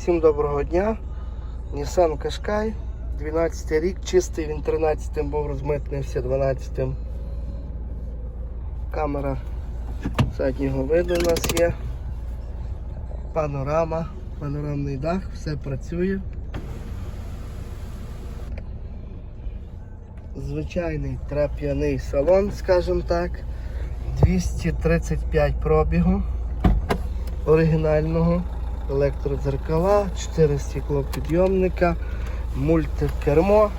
Всім доброго дня. Nissan Qashqai, 12 рік, чистий, він 13 був розмитнився 12. Камера заднього виду у нас є. Панорама, панорамний дах, все працює. Звичайний трап'яний салон, скажімо так. 235 пробігу оригінального, електродзеркала, 4 стеклопідйомника, мультикермо.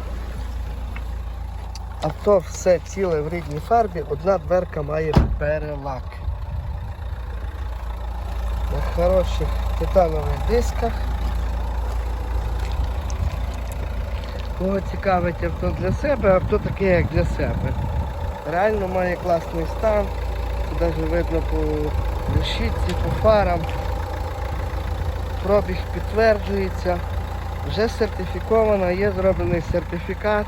Авто все ціле в рідній фарбі, одна дверка має перелак. На хороших титанових дисках. Кого цікавить авто для себе, авто таке як для себе. Реально має класний стан. Навіть видно по решітці, по фарам. Пробіг підтверджується. Вже сертифіковано, є зроблений сертифікат.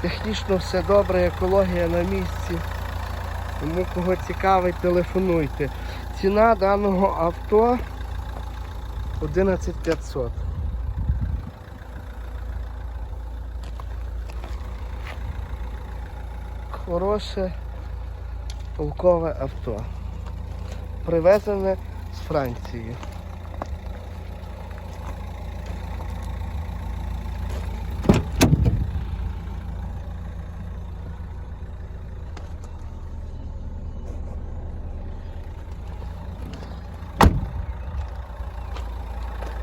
Технічно все добре, екологія на місці. Тому кого цікавить, телефонуйте. Ціна даного авто 11500. Хороше толкове авто. Привезене з Франції.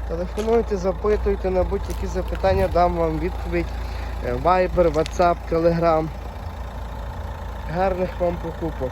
Телефонуйте, запитуйте на будь-які запитання, дам вам відповідь. Е, Viber, WhatsApp, Telegram. Гарних вам покупок.